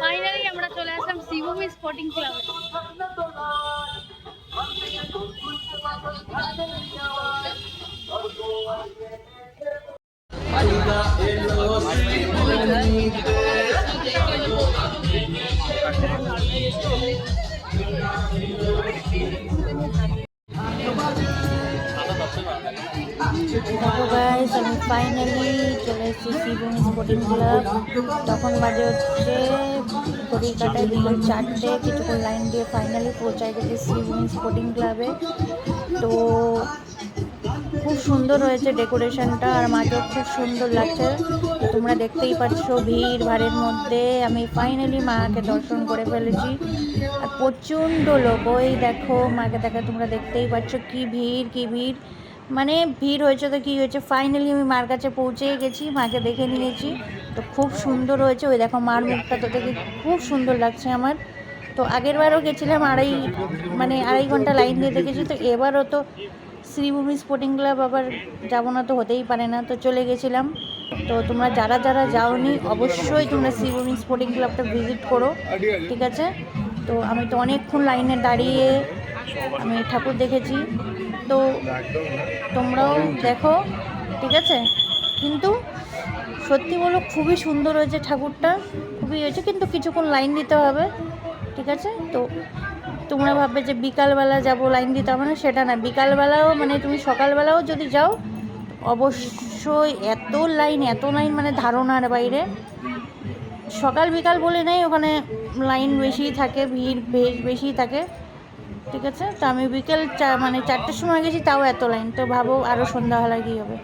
Finally আমরা চলে আসলাম শিবভূমি স্পোর্টিং ক্লাবে Thank. গাইস আমি ফাইনালি চলে এসেছি স্পোর্টিং ক্লাব তখন বাজে হচ্ছে ঘড়ি কাটায় বিকেল চারটে, কিছুক্ষণ লাইন দিয়ে ফাইনালি পৌঁছায় গেছি শিবম স্পোর্টিং ক্লাবে তো খুব সুন্দর হয়েছে ডেকোরেশনটা আর মাকেও খুব সুন্দর লাগছে। তোমরা দেখতেই পাচ্ছ ভিড় ভাড়ের মধ্যে। আমি ফাইনালি মাকে দর্শন করে ফেলেছি। আর প্রচণ্ড লোক, ওই দেখো মাকে দেখো তোমরা দেখতেই পাচ্ছ কি ভিড় কি ভিড়। মানে ভিড় হয়েছে তো কী হয়েছে? ফাইনালি আমি মার কাছে পৌঁছে গেছি, মাকে দেখে নিয়েছি। তো খুব সুন্দর হয়েছে। ওই দেখো মার মুখটা তো দেখে খুব সুন্দর লাগছে আমার। তো আগের বারও গেছিলাম আড়াই মানে আড়াই ঘণ্টা লাইন দিয়ে দেখেছি। তো এবারও তো শ্রীভূমি স্পোর্টিং ক্লাব আবার যাব না তো হতেই পারে না। তো চলে গেছিলাম। তো তোমরা যারা যারা যাওনি, অবশ্যই তোমরা শ্রীভূমি স্পোর্টিং ক্লাবটা ভিজিট করো। ঠিক আছে? তো আমি তো অনেকক্ষণ লাইনে দাঁড়িয়ে আমি ঠাকুর দেখেছি। তো তোমরাও দেখো, ঠিক আছে? কিন্তু সত্যি বলো, খুবই সুন্দর হয়েছে ঠাকুরটা, খুবই হয়েছে, কিন্তু কিছুক্ষণ লাইন দিতে হবে, ঠিক আছে? তো তোমরা ভাববে যে বিকালবেলা যাব লাইন দিতে হবে না, সেটা না। বিকালবেলাও মানে তুমি সকালবেলাও যদি যাও, অবশ্যই এত লাইন এত লাইন মানে ধারণার বাইরে। সকাল বিকাল বলে নেই, ওখানে লাইন বেশিই থাকে, ভিড় বেশ থাকে। ঠিক আছে? তো আমি বিকেল মানে চারটের সময় গেছি, তাও এত লাইন তো ভাবো আরও সন্ধ্যাবেলা কী হবে?